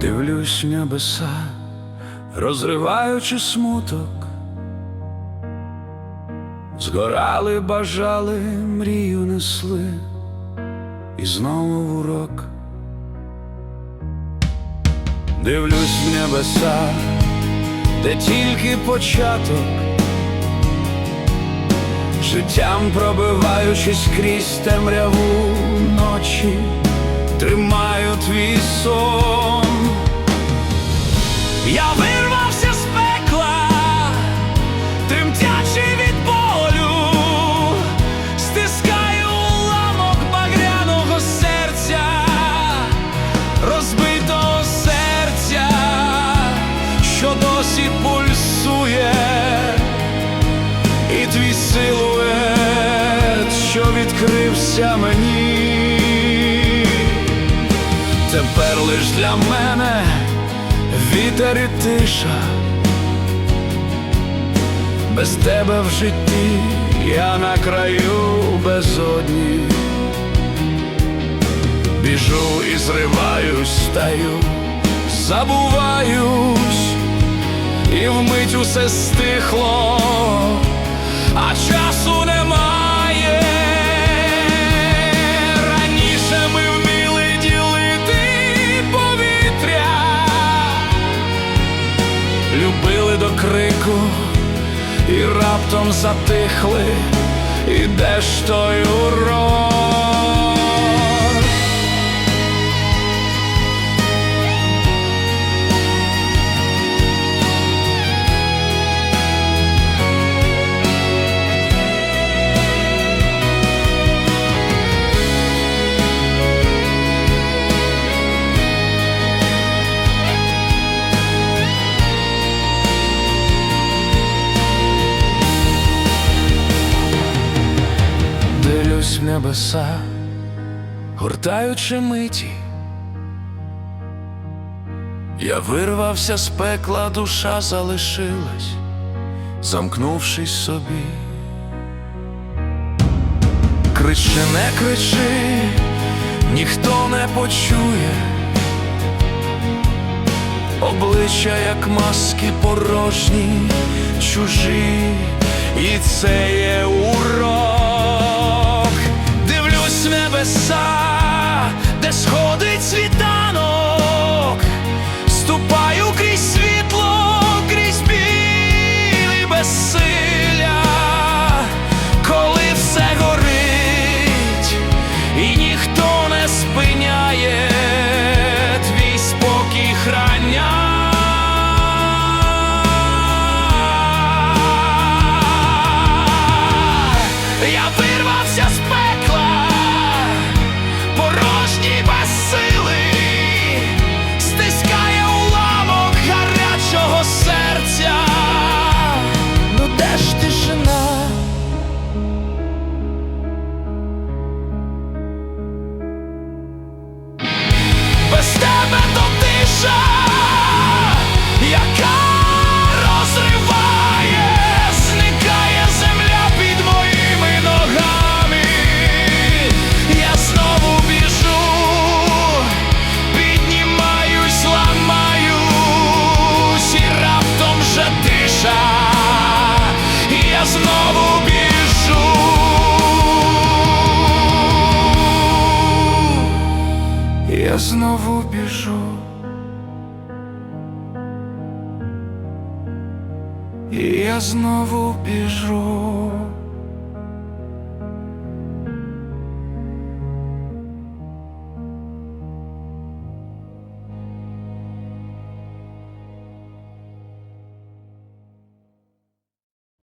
Дивлюсь небеса, розриваючи смуток. Згорали, бажали, мрію несли, і знову в урок. Дивлюсь в небеса, де тільки початок, життям пробиваючись крізь темряву ночі, тримаю твій сон. Досі пульсує, і твій силует, що відкрився мені, тепер лиш для мене вітер і тиша, без тебе в житті я на краю безодні, біжу і зриваюсь, стаю, забуваюсь, і вмить усе стихло, а часу немає. Раніше ми вміли ділити повітря, любили до крику і раптом затихли, і де ж той небеса, гортаючи миті. Я вирвався з пекла, душа залишилась, замкнувшись собі. Кричи, не кричи, ніхто не почує. Обличчя, як маски порожні, чужі, і це є урок. Я знову біжу. І я знову біжу.